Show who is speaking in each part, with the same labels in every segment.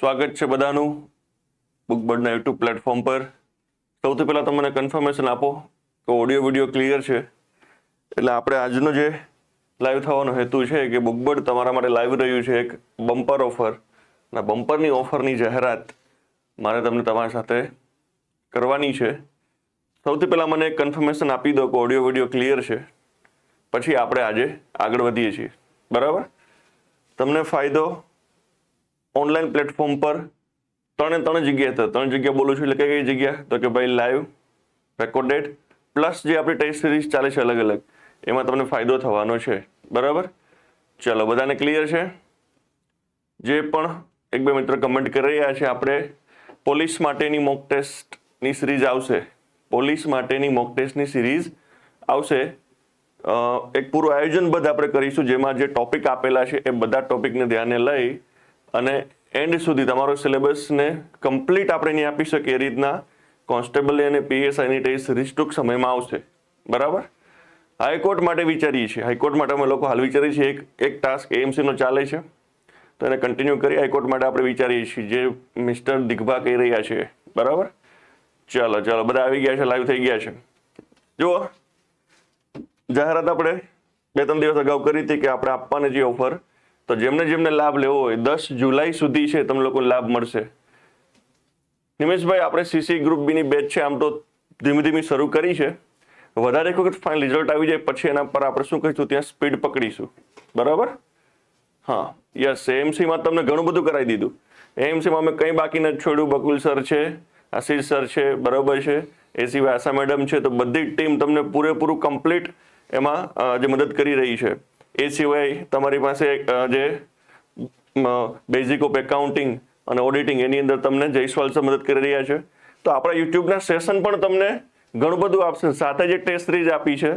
Speaker 1: સ્વાગત છે બધાનું બુકબર્ડના યુટ્યુબ પ્લેટફોર્મ પર. સૌથી પહેલાં તમને કન્ફર્મેશન આપો કે ઓડિયો વીડિયો ક્લિયર છે. એટલે આપણે આજનો જે લાઈવ થવાનો હેતુ છે કે બુકબર્ડ તમારા માટે લાઈવ રહ્યું છે એક બમ્પર ઓફર અને બમ્પરની ઓફરની જાહેરાત મારે તમને તમારી સાથે કરવાની છે. સૌથી પહેલાં મને કન્ફર્મેશન આપી દો કે ઓડિયો વીડિયો ક્લિયર છે. પછી આપણે આજે આગળ વધીએ છીએ. બરાબર? તમને ફાયદો ઓનલાઈન પ્લેટફોર્મ પર ત્રણે ત્રણ જગ્યાએ હતા. ત્રણ જગ્યા બોલું છું એટલે કઈ કઈ જગ્યા? તો કે ભાઈ લાઈવ રેકોર્ડેડ પ્લસ જે આપણી ટેસ્ટ સિરીઝ ચાલે છે અલગ અલગ, એમાં તમને ફાયદો થવાનો છે. બરાબર? ચલો, બધાને ક્લિયર છે? જે પણ એક બે મિત્ર કમેન્ટ કરી રહ્યા છે, આપણે પોલીસ માટેની મોક ટેસ્ટની સિરીઝ આવશે. પોલીસ માટેની મોક ટેસ્ટની સિરીઝ આવશે. એક પૂરું આયોજનબદ્ધ આપણે કરીશું, જેમાં જે ટોપિક આપેલા છે, એ બધા ટોપિકને ધ્યાને લઈ અને એન્ડ સુધી તમારો સિલેબસને કમ્પ્લીટ આપણે નહીં આપી શકીએ એ રીતના કોન્સ્ટેબલ અને પીએસઆઈની ટેસ્ટ સિરીઝ સમયમાં આવશે. બરાબર? હાઈકોર્ટ માટે વિચારીએ છીએ. હાઈકોર્ટ માટે અમે લોકો હાલ વિચારીએ છીએ એક એક ટાસ્ક એએમસીનો ચાલે છે. તો એને કન્ટિન્યુ કરી હાઈકોર્ટ માટે આપણે વિચારીએ છીએ જે મિસ્ટર દિગ્ભા કહી રહ્યા છે. બરાબર? ચાલો ચાલો, બધા આવી ગયા છે લાઈવ થઈ ગયા છે. જુઓ. જાહેરાત આપણે બે, ત્રણ દિવસ અગાઉ કરી હતી કે આપણે આપવાની જે ઓફર તો જેમને જેમને લાભ લેવો હોય, દસ જુલાઈ સુધી છે તમને લોકો લાભ મળશે. નિમેશભાઈ, આપણે સીસી ગ્રુપ બીની બેચ છે, આમ તો ધીમે ધીમે શરૂ કરી છે. વધારે એક વખત ફાઇનલ રિઝલ્ટ આવી જાય, પછી એના પર આપણે શું કહીશું, ત્યાં સ્પીડ પકડીશું. બરાબર? હા, યસ એએમસીમાં તમને ઘણું બધું કરાવી દીધું. એએમસીમાં અમે કંઈ બાકી નથી છોડ્યું, બકુલ સર છે, આશીષ સર છે, બરાબર છે. એ સિવાય આશા મેડમ છે, તો બધી ટીમ તમને પૂરેપૂરું કમ્પ્લીટ એમાં જે મદદ કરી રહી છે. એ સિવાય તમારી પાસે જે બેઝિક ઓફ એકાઉન્ટિંગ અને ઓડિટિંગ એની અંદર તમને જયસ્વાલ સર મદદ કરી રહ્યા છે. તો આપણા યુટ્યુબના સેશન પણ તમને ઘણું બધું આપશે. સાથે જે ટેસ્ટ સિરીઝ આપી છે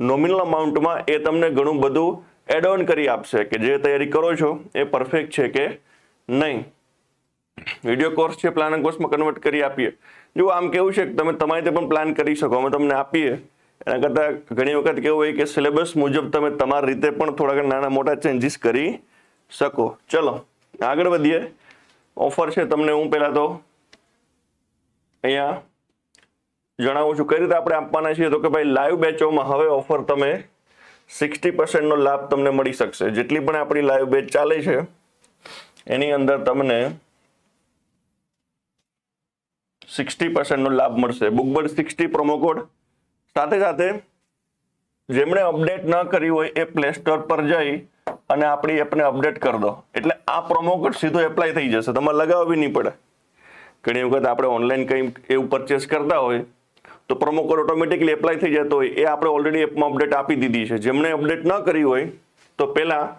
Speaker 1: નોમિનલ અમાઉન્ટમાં એ તમને ઘણું બધું એડ ઓન કરી આપશે કે જે તૈયારી કરો છો એ પરફેક્ટ છે કે નહીં. વીડિયો કોર્સ છે પ્લાન કોર્સમાં કન્વર્ટ કરી આપીએ. જો આમ કેવું છે કે તમે તમારી રીતે પણ પ્લાન કરી શકો, અમે તમને આપીએ. એના કરતાં ઘણી વખત કેવું હોય કે સિલેબસ મુજબ તમે તમારી રીતે પણ થોડાક નાના મોટા ચેન્જીસ કરી શકો. ચલો, આગળ વધીએ. ઓફર છે તમને હું પહેલાં તો અહીંયા જણાવું છું. કઈ રીતે આપણે આપવાના છીએ? તો કે ભાઈ લાઈવ બેચોમાં હવે ઓફર તમે સિક્સટી પર્સન્ટનો લાભ તમને મળી શકશે. જેટલી પણ આપણી લાઈવ બેચ ચાલે છે, એની અંદર તમને સિક્સટી પર્સન્ટનો લાભ મળશે. બુકબર્ડ સિક્સટી પ્રોમો કોડ સાથે સાથે જેમણે અપડેટ ન કરી હોય એ પ્લે સ્ટોર પર જઈ અને આપણી એપને અપડેટ કરી દો. એટલે આ પ્રોમો કોડ સીધો એપ્લાય થઈ જશે. તમારે લગાવવી નહીં પડે. ઘણી વખત આપણે ઓનલાઈન કંઈ એવું પરચેસ કરતા હોય, તો પ્રોમો કોડ ઓટોમેટિકલી એપ્લાય થઈ જતો હોય. એ આપણે ઓલરેડી એપમાં અપડેટ આપી દીધી છે. જેમણે અપડેટ ન કરી હોય, તો પહેલાં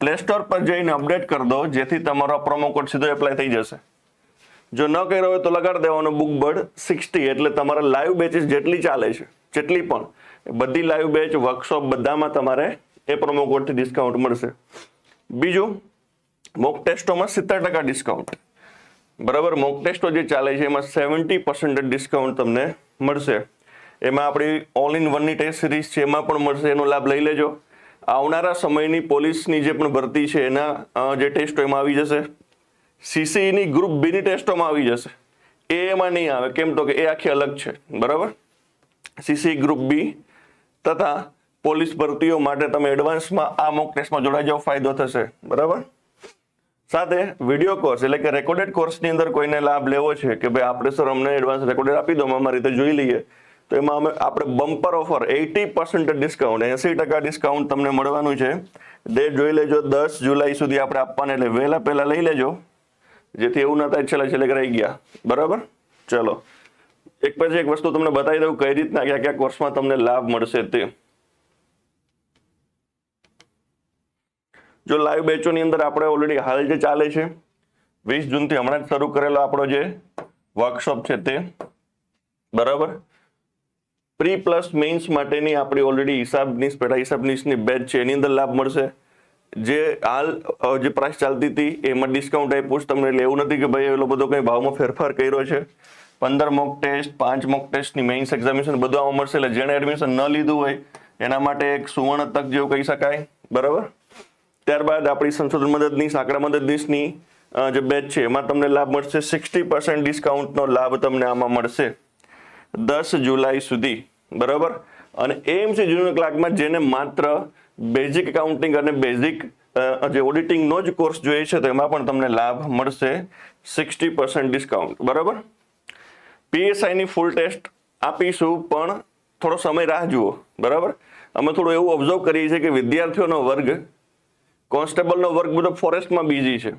Speaker 1: પ્લે સ્ટોર પર જઈને અપડેટ કરી દો, જેથી તમારો પ્રોમો કોડ સીધો એપ્લાય થઈ જશે. જો ન કર્યો હોય તો લગાડી દેવાનો બુક બર્ડ સિક્સટી એટલે તમારા લાઈવ બેચીસ જેટલી ચાલે છે, જેટલી પણ બધી લાઈવ બેચ વર્કશોપ બધામાં તમારે એ પ્રોમો કોડથી ડિસ્કાઉન્ટ મળશે. બીજું મોક ટેસ્ટોમાં સિત્તેર ટકા ડિસ્કાઉન્ટ બરાબર મોક ટેસ્ટો જે ચાલે છે, એમાં સેવન્ટી પર્સન્ટ ડિસ્કાઉન્ટ તમને મળશે. એમાં આપણી ઓલ ઇન વનની ટેસ્ટ સિરીઝ છે, એમાં પણ મળશે, એનો લાભ લઈ લેજો. આવનારા સમયની પોલીસની જે પણ ભરતી છે, એના જે ટેસ્ટો એમાં આવી જશે. સીસીઈની ગ્રુપ બીની ટેસ્ટોમાં આવી જશે. એ એમાં નહીં આવે, કેમ તો કે એ આખી અલગ છે, બરાબર? સીસી ગ્રુપ બી તથા પોલીસ ભરતીઓ માટે તમે એડવાન્સમાં આ મોક ટેસ્ટમાં જોડાઈ જાઓ, ફાયદો થશે, બરાબર? સાથે વીડિયો કોર્સ એટલે કે રેકોર્ડેડ કોર્સની અંદર કોઈને લાભ લેવો છે કે ભાઈ આપણે સર અમને એડવાન્સ રેકોર્ડેડ આપી દો, અમે અમારી રીતે જોઈ લઈએ, તો એમાં અમે આપણે bumper offer eighty percent discount એંસી ટકા ડિસ્કાઉન્ટ તમને મળવાનું છે. ડેટ જોઈ લેજો, દસ જુલાઈ સુધી આપણે આપવાના, એટલે વહેલા પહેલાં લઈ લેજો. જેથી એવું ના થાય છેલ્લે છેલ્લે કરાઈ ગયા. બરાબર? ચલો. એક પછી એક વસ્તુ તમને બતાવી દઉં કઈ રીતના કયા કયા કોર્સમાં તમને લાભ મળશે તે. જો લાઈવ બેચોની અંદર આપણે ઓલરેડી હાલ જે ચાલે છે, વીસ જૂનથી હમણાં જ શરૂ કરેલો આપણો જે વર્કશોપ છે તે. બરાબર? પ્રી પ્લસ મેઇન્સ માટેની આપણી ઓલરેડી હિસાબ હિસાબની પેટા હિસાબનીસની બેચ છે, એની અંદર લાભ મળશે. જે હાલ જે પ્રાઇસ ચાલતી હતી, એમાં ડિસ્કાઉન્ટ આપ્યું છે. તમને એટલે એવું નથી કે ભાઈ એટલો બધો કંઈ ભાવમાં ફેરફાર કર્યો છે. પંદર મોક ટેસ્ટ પાંચ મોક ટેસ્ટની મેઇન્સ એક્ઝામિનેશન બધું આમાં મળશે. એટલે જેણે એડમિશન ન લીધું હોય, એના માટે એક સુવર્ણ તક જેવું કહી શકાય. બરાબર? ત્યારબાદ આપણી સંશોધન મદદનીશ આંકડા મદદનીશની જે બેચ છે, એમાં તમને લાભ મળશે. સિક્સટી પર્સન્ટ ડિસ્કાઉન્ટનો લાભ તમને આમાં મળશે. દસ જુલાઈ સુધી. બરાબર? અને એએમસી જુનિયર ક્લાર્કમાં જેને માત્ર બેઝિક એકાઉન્ટિંગ અને બેઝિક જે ઓડિટિંગનો જ કોર્સ જોઈએ છે, તો એમાં પણ તમને લાભ મળશે સિક્સટી પર્સન્ટ ડિસ્કાઉન્ટ બરાબર? પીએસઆઈની ફૂલ ટેસ્ટ આપીશું, પણ થોડો સમય રાહ જુઓ. બરાબર? અમે થોડું એવું ઓબ્ઝર્વ કરીએ છીએ કે વિદ્યાર્થીઓનો વર્ગ કોન્સ્ટેબલનો વર્ગ બધો ફોરેસ્ટમાં બીઝી છે.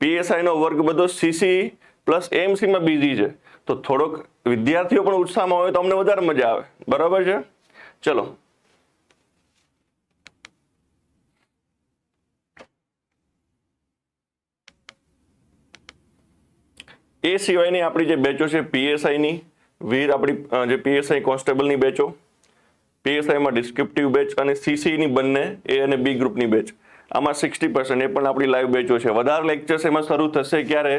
Speaker 1: પીએસઆઈનો વર્ગ બધો સીસી પ્લસ એમસીમાં બીઝી છે. તો થોડોક વિદ્યાર્થીઓ પણ ઉત્સાહમાં હોય તો અમને વધારે મજા આવે. બરાબર છે? ચલો. એ સિવાયની આપણી જે બેચો છે, પીએસઆઈની, વીર આપણી જે પીએસઆઈ કોન્સ્ટેબલની બેચો, પીએસઆઈમાં ડિસ્ક્રિપ્ટિવ બેચ અને સીસીની બંને એ અને બી ગ્રુપની બેચ. આમાં સિક્સટી પર્સન્ટ, એ પણ આપણી લાઈવ બેચો છે. વધારે લેક્ચર્સ એમાં શરૂ થશે ક્યારે?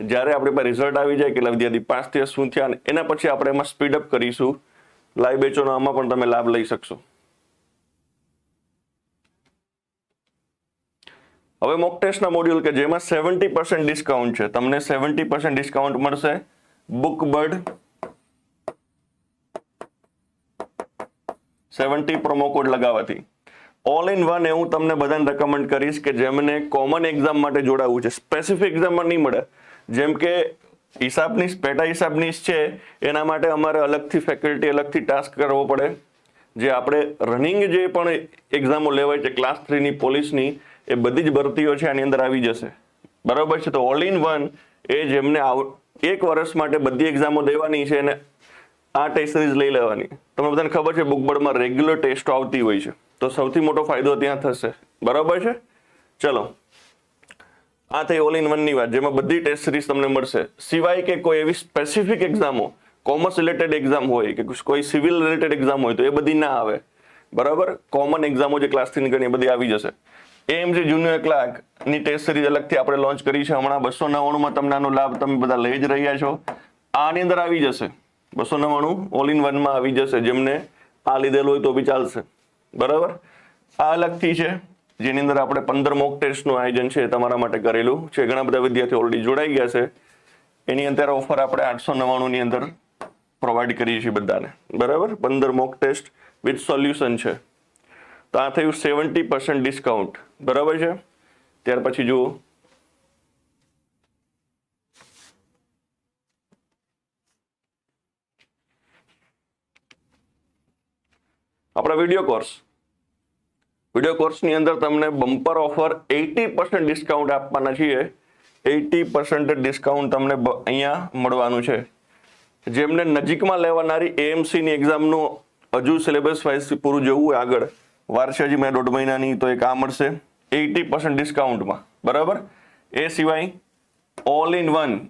Speaker 1: જ્યારે આપણી પાસે રિઝલ્ટ આવી જાય, કેટલા વિદ્યાર્થી પાંચ દિવસ શું થયા, અને એના પછી આપણે એમાં સ્પીડઅપ કરીશું. લાઈવ બેચોનો આમાં પણ તમે લાભ લઈ શકશો. હવે મોક ટેસ્ટના મોડ્યુલ કે જેમાં સેવન્ટી પર્સન્ટ ડિસ્કાઉન્ટ છે, તમને સેવન્ટી પર્સન્ટ ડિસ્કાઉન્ટ મળશે. Book bird seventy promo code લગાવવાથી. ઓલ ઇન વન એ હું તમને બધાને રેકમેન્ડ કરીશ કે જેમને કોમન એક્ઝામ માટે જોડાવવું છે. સ્પેસિફિક એક્ઝામમાં નહીં મળે. જેમ કે હિસાબની, પેટા હિસાબની છે. એના માટે અમારે અલગથી ફેકલ્ટી અલગથી ટાસ્ક કરવો પડે. જે આપણે રનિંગ જે પણ એક્ઝામો લેવાય છે ક્લાસ થ્રીની પોલીસની એ બધી જ ભરતીઓ છે આની અંદર આવી જશે. બરાબર છે? તો ઓલ ઇન વન એ જેમને એક વર્ષ માટે બધી એક્ઝામો દેવાની છે અને આ ટેસ્ટ સિરીઝ લઈ લેવાની. તમને બધાને ખબર છે, બુકબર્ડમાં રેગ્યુલર ટેસ્ટ આવતી હોય છે. તો સૌથી મોટો ફાયદો ત્યાં થશે. બરાબર છે? ચલો. આ થઈ ઓલ ઇન વનની વાત, જેમાં બધી ટેસ્ટ સિરીઝ તમને મળશે. સિવાય કે કોઈ એવી સ્પેસિફિક એક્ઝામો કોમર્સ રિલેટેડ એક્ઝામ હોય કે કોઈ સિવિલ રિલેટેડ એક્ઝામ હોય તો એ બધી ના આવે. બરાબર? કોમન એક્ઝામો જે ક્લાસથી થ્રી એ બધી આવી જશે. એમ જે જુનિયર ક્લાર્કની ટેસ્ટ સિરીઝ અલગથી આપણે લોન્ચ કરી છે. હમણાં બસો નવ્વાણુંમાં તમને આનો લાભ તમે બધા લઈ જ રહ્યા છો. આની અંદર આવી જશે. બસો નવ્વાણું ઓલ ઇન વનમાં આવી જશે. જેમને આ લીધેલું હોય તો બી ચાલશે. બરાબર? આ અલગથી છે. જેની અંદર આપણે પંદર મોક ટેસ્ટનું આયોજન છે તમારા માટે કરેલું છે. ઘણા બધા વિદ્યાર્થીઓ ઓલરેડી જોડાઈ ગયા છે. એની અંદર ઓફર આપણે આઠસો નવ્વાણુંની અંદર પ્રોવાઈડ કરીએ છીએ બધાને. બરાબર? પંદર મોક ટેસ્ટ વિથ સોલ્યુશન છે. તો આ થયું સેવન્ટી પર્સન્ટ ડિસ્કાઉન્ટ. બરાબર છે? ત્યાર પછી જુઓ. આપણા વીડિયો કોર્સ. વીડિયો કોર્સની અંદર તમને bumper offer eighty percent discount આપવાના છીએ. એટી પર્સન્ટ ડિસ્કાઉન્ટ તમને અહીંયા મળવાનું છે. જેમને નજીકમાં લેવાનારી એએમસીની એક્ઝામનું હજુ સિલેબસ વાઇઝ પૂરું જવું આગળ વાર છે મેં દોઢ મહિનાની, તો એક આ મળશે. એટી પર્સન્ટ ડિસ્કાઉન્ટમાં. બરાબર? એ સિવાય ઓલ ઇન વન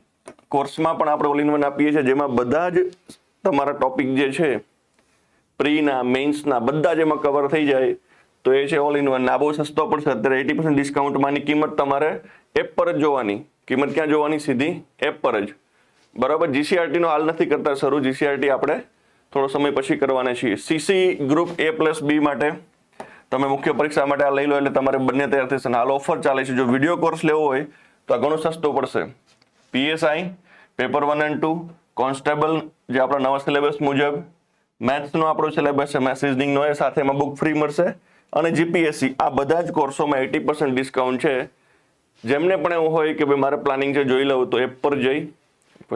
Speaker 1: કોર્સમાં પણ આપણે ઓલ ઇન વન આપીએ છીએ, જેમાં બધા જ તમારા ટોપિક જે છે, પ્રીના મેન્સના બધા જ એમાં કવર થઈ જાય. તો એ છે ઓલ ઇન વન આ બહુ સસ્તો પડશે અત્યારે એટી પર્સન્ટ ડિસ્કાઉન્ટમાંની કિંમત તમારે એપ પર જ જોવાની. કિંમત ક્યાં જોવાની? સીધી એપ પર જ. બરાબર? જીસીઆરટીનો હાલ નથી કરતા શરૂ. જીસીઆરટી આપણે થોડો સમય પછી કરવાના છીએ. CC group A plus B માટે તમે મુખ્ય પરીક્ષા માટે આ લઈ લો એટલે તમારે બંને તૈયાર થશે અને હાલ ઓફર ચાલે છે. જો વીડિયો કોર્સ લેવો હોય તો આ ઘણો સસ્તો પડશે. PSI paper one and two constable જે આપણા નવા સિલેબસ મુજબ મેથ્સનો આપણો સિલેબસ છે મેથ્સ રિઝનિંગનો એ સાથે એમાં બુક ફ્રી મળશે. અને જીપીએસસી આ બધા જ કોર્સોમાં એટી પર્સન્ટ ડિસ્કાઉન્ટ છે. જેમને પણ એવું હોય કે ભાઈ મારે પ્લાનિંગ છે જોઈ લઉં, તો એપ પર જઈ.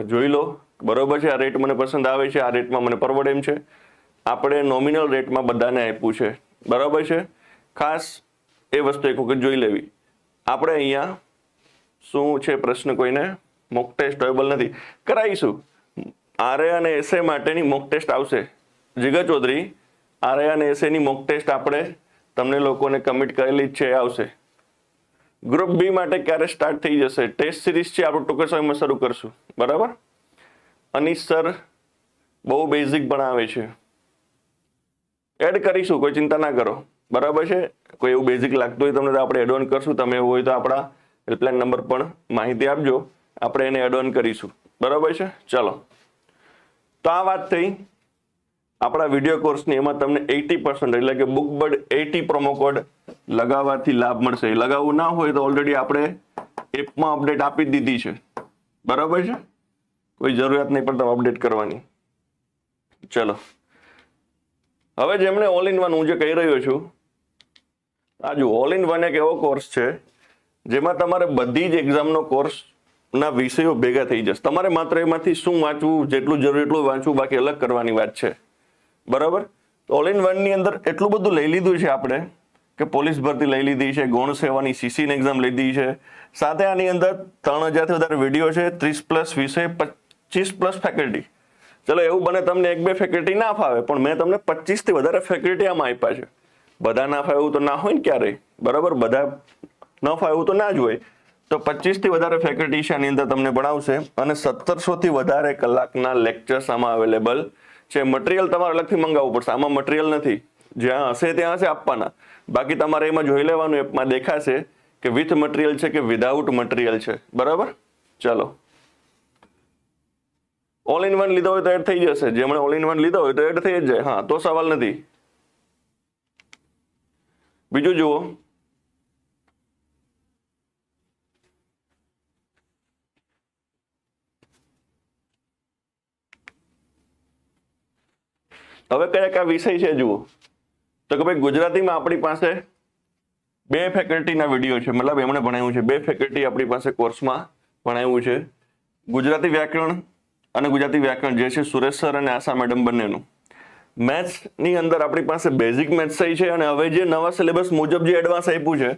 Speaker 1: જોઈ લો, બરોબર છે? આ રેટ મને પસંદ આવે છે, આ રેટમાં મને પરવડે એમ છે. આપણે નોમિનલ રેટમાં બધાને આપ્યું છે. બરાબર છે? ખાસ એ વસ્તુ એક વખત જોઈ લેવી. આપણે અહીંયા શું છે પ્રશ્ન કોઈને? મોક ટેસ્ટ અવેલેબલ નથી. કરાવીશું. આરે અને એસએ માટેની મોક ટેસ્ટ આવશે. જીગા ચૌધરી, આરે અને એસએની મોક ટેસ્ટ આપણે તમને લોકોને કમિટ કરેલી જ છે આવશે. ગ્રુપ બી માટે ક્યારે સ્ટાર્ટ થઈ જશે? ટેસ્ટ સિરીઝ છે, આપણે ટૂંક સમયમાં શરૂ કરશું. બરાબર? અનીશ સર બહુ બેઝિક ભણાવે છે. એડ કરીશું, કોઈ ચિંતા ના કરો. બરાબર છે? કોઈ એવું બેઝિક લાગતું હોય તમને તો આપણે એડ ઓન કરશું. તમે એવું હોય તો આપણા હેલ્પલાઇન નંબર પણ માહિતી આપજો. આપણે એને એડ ઓન કરીશું. બરાબર છે? ચલો. તો આ વાત થઈ. આપણા વીડિયો કોર્સની એમાં તમને એટી પર્સન્ટ એટલે કે book bird eighty promo code લગાવવાથી લાભ મળશે. લગાવવું ના હોય તો ઓલરેડી આપણે એપમાં અપડેટ આપી દીધી છે. બરાબર છે? કોઈ જરૂરિયાત નહીં પડતા અપડેટ કરવાની. ચલો. હવે જેમણે ઓલ ઇન વન હું જે કહી રહ્યો છું, આ જો ઓલ ઇન વન એક એવો કોર્સ છે, જેમાં તમારે બધી જ એક્ઝામનો કોર્સ ના વિષયો ભેગા થઈ જશે. તમારે માત્ર એમાંથી શું વાંચવું, જેટલું જરૂર એટલું વાંચવું, બાકી અલગ કરવાની વાત છે. બરાબર? ઓલ ઇન વનની અંદર એટલું બધું લઈ લીધું છે આપણે કે પોલીસ ભરતી લઈ લીધી છે, ગૌણ સેવાની સીસીની એક્ઝામ લીધી છે. સાથે આની અંદર ત્રણ હજારથી વધારે વીડિયો છે, ત્રીસ પ્લસ વિષય, પચીસ પ્લસ ફેકલ્ટી ચલો, એવું બને તમને એક બે ફેકલ્ટી ના ફાવે, પણ મેં તમને પચીસથી વધારે ફેકલ્ટી આમાં આપ્યા છે. બધા ના ફાવે એવું તો ના હોય ને ક્યારેય, બરાબર? બધા ન ફાવે એવું તો ના જ હોય. તો પચીસથી વધારે ફેકલ્ટી છે, આની અંદર તમને ભણાવશે, અને સત્તરસોથી વધારે કલાકના લેક્ચર્સ આમાં અવેલેબલ છે. મટીરિયલ તમારે અલગથી મંગાવવું પડશે. આમાં મટીરિયલ નથી. જ્યાં હશે ત્યાં હશે આપવાના. બાકી તમારે એમાં જોઈ લેવાનું, એપમાં દેખાશે કે વિથ મટીરિયલ છે કે વિધાઉટ મટીરિયલ છે. બરાબર? ચાલો. ઓલ ઇન વન લીધો હોય તો એડ થઈ જશે. જેમણે ઓલ ઇન વન લીધો હોય તો એડ થઈ જ જાય. હા, તો સવાલ નથી. બીજું જુઓ. હવે કયા કયા વિષય છે, જુઓ. તો કે ભાઈ ગુજરાતીમાં આપણી પાસે બે ફેકલ્ટીના વીડિયો છે. મતલબ એમણે ભણાવ્યું છે. બે ફેકલ્ટી આપણી પાસે કોર્સમાં ભણાવ્યું છે. ગુજરાતી વ્યાકરણ અને ગુજરાતી વ્યાકરણ. જે છે સુરેશ સર અને આશા મેડમ બંનેનું. મેથ્સની અંદર આપણી પાસે બેઝિક મેથ્સ છે અને હવે જે નવા સિલેબસ મુજબ જે એડવાન્સ આપ્યું છે,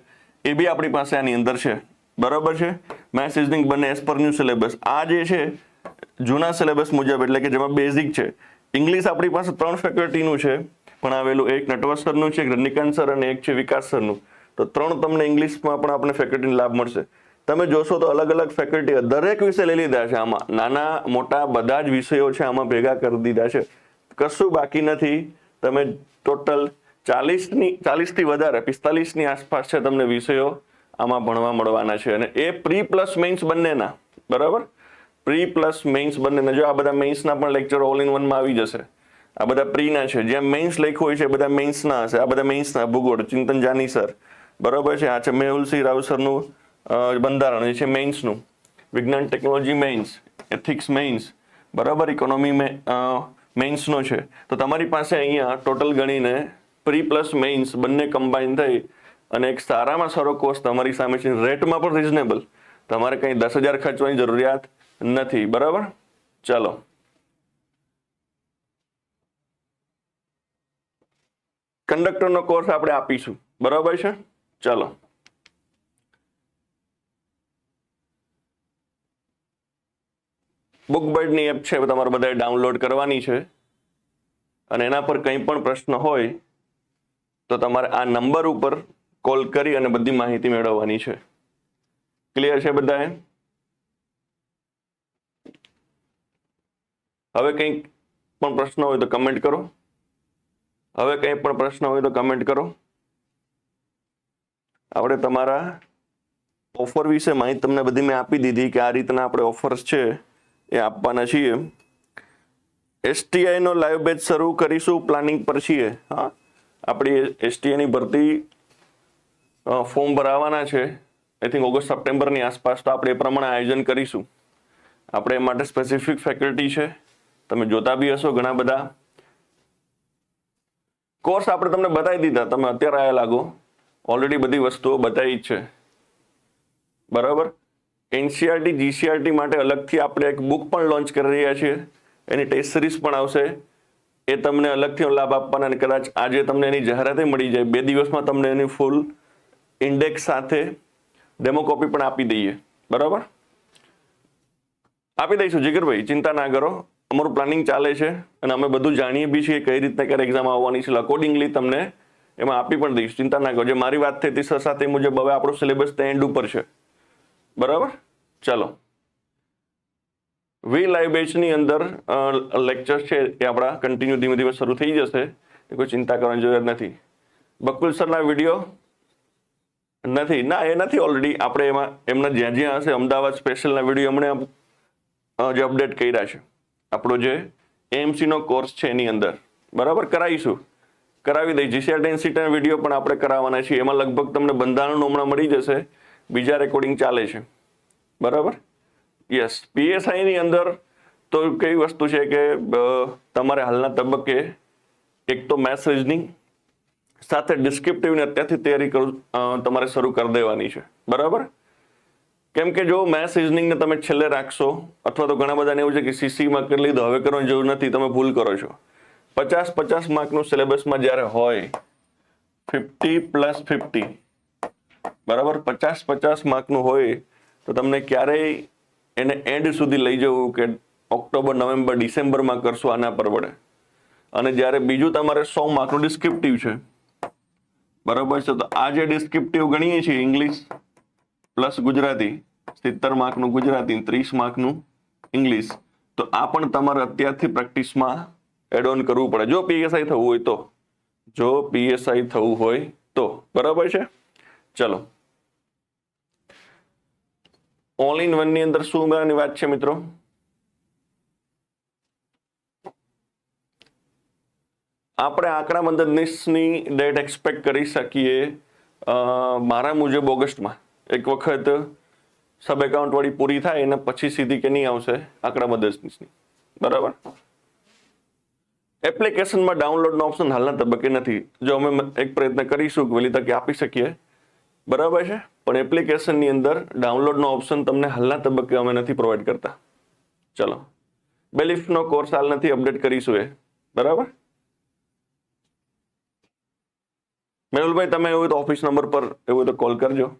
Speaker 1: એ બી આપણી પાસે આની અંદર છે. બરાબર છે? મેથ્સ રિઝનિંગ બંને એઝ પર ન્યૂ સિલેબસ આ જે છે, જૂના સિલેબસ મુજબ, એટલે કે જેમાં બેઝિક છે ઇંગ્લિશ આપણી પાસે ત્રણ ફેકલ્ટીનું છે ભણાવેલું એક નટવર સરનું છે, એક રજનીકાંત સર અને એક છે વિકાસ સરનું. તો ત્રણ તમને ઇંગ્લિશમાં પણ આપણે ફેકલ્ટીનો લાભ મળશે. તમે જોશો તો અલગ અલગ ફેકલ્ટી દરેક વિષય લઈ લીધા છે આમાં. નાના, મોટા બધા જ વિષયો છે આમાં ભેગા કરી દીધા છે. કશું બાકી નથી. તમે ટોટલ ચાલીસની, ચાલીસથી વધારે, પિસ્તાલીસની આસપાસ છે તમને વિષયો આમાં ભણવા મળવાના છે. અને એ પ્રી પ્લસ મેઇન્સ બંનેના, બરાબર? પ્રી પ્લસ મેઇન્સ બંનેના. જો આ બધા મેઇન્સના પણ લેક્ચર ઓલ ઇન વનમાં આવી જશે. આ બધા પ્રીના છે. જ્યાં મેઇન્સ લખ્યું હોય છે બધા મેઇન્સના હશે. આ બધા મેઇન્સના ભૂગોળ ચિંતન જાની સર. બરાબર છે? આ છે મેહુલસિંહ રાવ સરનું બંધારણ એ છે મેઇન્સનું વિજ્ઞાન ટેકનોલોજી મેઇન્સ એથિક્સ મેઇન્સ બરાબર? ઇકોનોમી મેઇન્સનો છે. તો તમારી પાસે અહીંયા ટોટલ ગણીને પ્રી પ્લસ મેઇન્સ બંને કમ્બાઈન થઈ અને એક સારામાં સારો કોર્સ તમારી સામે છે. રેટમાં પણ રિઝનેબલ તમારે કંઈ દસ હજાર ખર્ચવાની જરૂરિયાત નથી. બરાબર? ચાલો. કંડક્ટરનો કોર્સ આપણે આપીશું. બરાબર છે? ચાલો. બુકબર્ડની એપ છે, તમારે બધાએ ડાઉનલોડ કરવાની છે. અને એના પર કંઈ પણ પ્રશ્ન હોય, તો તમારે આ નંબર ઉપર કોલ કરી અને બધી માહિતી મેળવવાની છે. ક્લિયર છે બધાએ? હવે કંઈક પણ પ્રશ્ન હોય તો કમેન્ટ કરો. હવે કંઈ પણ પ્રશ્ન હોય તો કમેન્ટ કરો. આપણે તમારા ઓફર વિશે માહિતી તમને બધી મેં આપી દીધી કે આ રીતના આપણે ઓફર્સ છે. એ આપવાના છીએ. એસટીઆઈ નો લાઈવ બેચ શરૂ કરીશું પ્લાનિંગ પર છીએ. હા. આપણી એસટીઆઈની ભરતી ફોર્મ ભરાવાના છે. આઈ થિંક ઓગસ્ટ, સપ્ટેમ્બરની આસપાસ તો આપણે એ પ્રમાણે આયોજન કરીશું. આપણે એ માટે સ્પેસિફિક ફેકલ્ટી છે. તમે જોતા બી હશો ઘણા બધા. કોર્સ આપણે તમને બતાવી દીધા. તમે અત્યારે આયા લાગો. ઓલરેડી બધી વસ્તુઓ બતાવી છે. બરાબર? એનસીઆરટી જીસીઆરટી માટે અલગથી આપણે એક બુક પણ લોન્ચ કરી રહ્યા છીએ. એની ટેસ્ટ સિરીઝ પણ આવશે. એ તમને અલગથી લાભ આપવાના અને કદાચ આજે તમને એની જાહેરાતે મળી જાય. બે દિવસમાં તમને એની ફૂલ ઇન્ડેક્સ સાથે ડેમો કોપી પણ આપી દઈએ. બરાબર? આપી દઈશું. જીગરભાઈ, ચિંતા ના કરો. અમારું પ્લાનિંગ ચાલે છે અને અમે બધું જાણીએ બી છીએ કઈ રીતના ક્યારે એક્ઝામ આવવાની છે. અકોર્ડિંગલી તમને એમાં આપી પણ દઈશું. ચિંતા ના કરો. જે મારી વાત થઈ હતી સર સાથે મુજબ હવે આપણો સિલેબસ તે એન્ડ ઉપર છે. બરાબર? ચાલો. વી લાઈવ બેચની અંદર લેક્ચર છે એ આપણા કન્ટિન્યુ ધીમે ધીમે શરૂ થઈ જશે. એ કોઈ ચિંતા કરવાની જરૂર નથી. બકુલ સરના વીડિયો નથી. ના, એ નથી ઓલરેડી આપણે એમાં, એમના જ્યાં જ્યાં હશે, અમદાવાદ સ્પેશિયલના વીડિયો એમણે જે અપડેટ કર્યા છે. આપણો જે એમસીનો કોર્સ છે એની અંદર. બરાબર? કરાવીશું. કરાવી દઈ. જીસીઆર ડેન્સિટીના વીડિયો પણ આપણે કરાવવાના છીએ. એમાં લગભગ તમને બંધારણનું હમણાં મળી જશે. બીજા રેકોર્ડિંગ ચાલે છે. બરાબર? યસ પીએસઆઈની અંદર તો કઈ વસ્તુ છે કે તમારે હાલના તબક્કે એક તો મેથ્સ રિઝનિંગ સાથે ડિસ્ક્રિપ્ટિવની અત્યારથી તૈયારી કરું તમારે શરૂ કરી દેવાની છે. બરાબર? કેમ કે જો મેથ્સ રિઝનિંગને તમે છેલ્લે રાખશો, અથવા તો ઘણા બધાને એવું છે કે સીસીમાં કરી લીધું હવે કરવાની જરૂર નથી, તમે ભૂલ કરો છો. પચાસ પચાસ માર્કનું સિલેબસમાં જ્યારે હોય ફિફ્ટી પ્લસ ફિફ્ટી બરાબર? પચાસ પચાસ માર્કનું હોય તો તમને ક્યારેય એને એન્ડ સુધી લઈ જવું કે ઓક્ટોબર, નવેમ્બર, ડિસેમ્બરમાં કરશો આના પર પડે અને જ્યારે બીજું તમારે સો માર્કનું ડિસ્ક્રિપ્ટિવ છે. બરાબર છે? તો આ જે ડિસ્ક્રિપ્ટિવ ગણીએ છીએ ઇંગ્લિશ પ્લસ ગુજરાતી, સિત્તેર માર્કનું ગુજરાતી ત્રીસ માર્કનું ઇંગ્લિશ તો આ પણ તમારે અત્યારથી પ્રેક્ટિસમાં એડ ઓન કરવું પડે. જો પીએસઆઈ થવું હોય તો. જો પીએસઆઈ થવું હોય તો. બરાબર છે? ચલો. ઓલ ઇન વનની અંદર શું ઉમેરવાની વાત છે મિત્રો? આપણે આંકડા મદદનીશની ડેટ એક્સપેક્ટ કરી શકીએ મારા મુજબ ઓગસ્ટમાં. એક વખત સબ એકાઉન્ટ વાળી પૂરી થાય એના પછી સીધી કે નહીં આવશે આંકડા મદદનીશની બરાબર? એપ્લિકેશનમાં ડાઉનલોડનો ઓપ્શન હાલના તબક્કે નથી. જો અમે એક પ્રયત્ન કરીશું વહેલી તકે આપી શકીએ બરાબર છે? પણ એપ્લિકેશનની અંદર ડાઉનલોડનો ઓપ્શન તમને હાલના તબક્કે અમે નથી પ્રોવાઈડ કરતા. ચલો. બેલિફનો કોર્સ હાલ નથી અપડેટ કરીશું એ. બરાબર? મેહુલભાઈ, તમે એવું તો ઓફિસ નંબર પર એવું તો કોલ કરજો.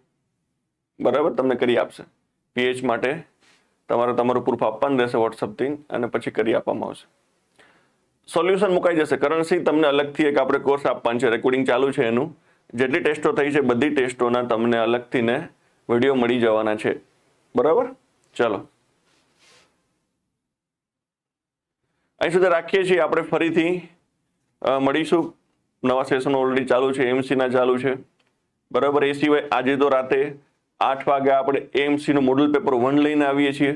Speaker 1: બરાબર? તમને કરી આપશે. પીએચ માટે તમારે તમારું પ્રૂફ આપવાનું રહેશે વોટ્સઅપથી અને પછી કરી આપવામાં આવશે. સોલ્યુશન મુકાઈ જશે. કરન્સી તમને અલગથી એક આપણે કોર્સ આપવાનું છે. રેકોર્ડિંગ ચાલુ છે એનું. જેટલી ટેસ્ટો થઈ છે, બધી ટેસ્ટોના તમને અલગથી ને વીડિયો મળી જવાના છે. બરાબર? ચાલો. અહીં સુધી રાખીએ છીએ, આપણે ફરીથી મળીશું. નવા સેશન ઓલરેડી ચાલુ છે એમસીના ચાલુ છે. બરાબર? એ સિવાય આજે તો રાતે આઠ વાગે આપણે એમસીનું મોડલ પેપર વન લઈને આવીએ છીએ.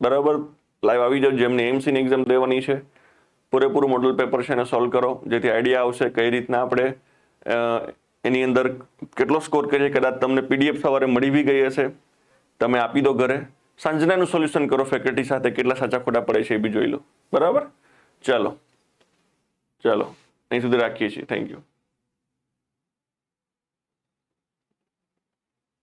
Speaker 1: બરાબર? લાઈવ આવી જાવ, જેમને એમસીની એક્ઝામ દેવાની છે. પૂરેપૂરું મોડલ પેપર છે એને સોલ્વ કરો. જેથી આઈડિયા આવશે કઈ રીતના આપણે એની અંદર કેટલો સ્કોર કરીએ? કદાચ તમને પીડીએફ સવારે મળી બી ગઈ હશે. તમે આપી દો ઘરે. સાંજનાનું સોલ્યુશન કરો ફેકલ્ટી સાથે. કેટલા સાચા ખોટા પડે છે એ બી જોઈ લો. બરાબર? ચાલો. ચાલો. અહીં સુધી રાખીએ છીએ. Thank you